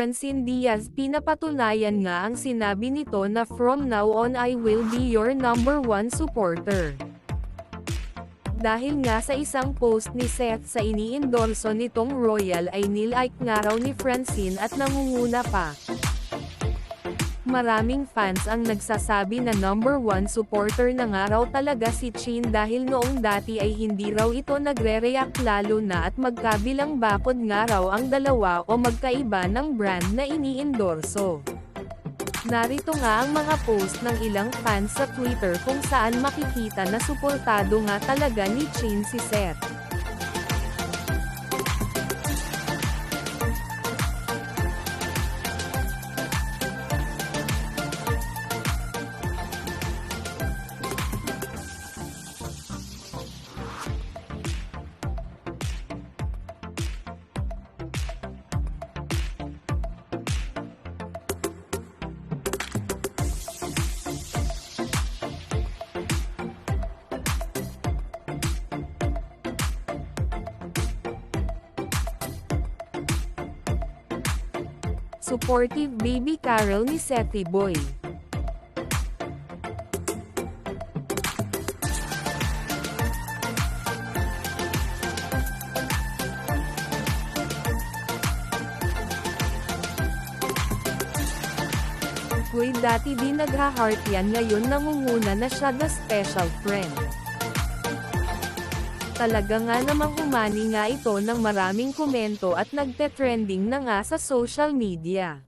Francine Diaz pinapatunayan nga ang sinabi nito na from now on I will be your number one supporter. Dahil nga sa isang post ni Seth sa iniendorso nitong Royal ay nilike nga raw ni Francine at nangunguna pa. Maraming fans ang nagsasabi na number one supporter na nga raw talaga si Chin dahil noong dati ay hindi raw ito nagre-react lalo na at magkabilang bakod nga raw ang dalawa o magkaiba ng brand na iniendorso. Narito nga ang mga post ng ilang fans sa Twitter kung saan makikita na suportado nga talaga ni Chin si Seth. Supportive baby Carol ni Sethy Boy. Uy dati di nagha-heart yan ngayon nangunguna na siya the special friend. Talaga nga namang umani nga ito ng maraming komento at nagte-trending na nga sa social media.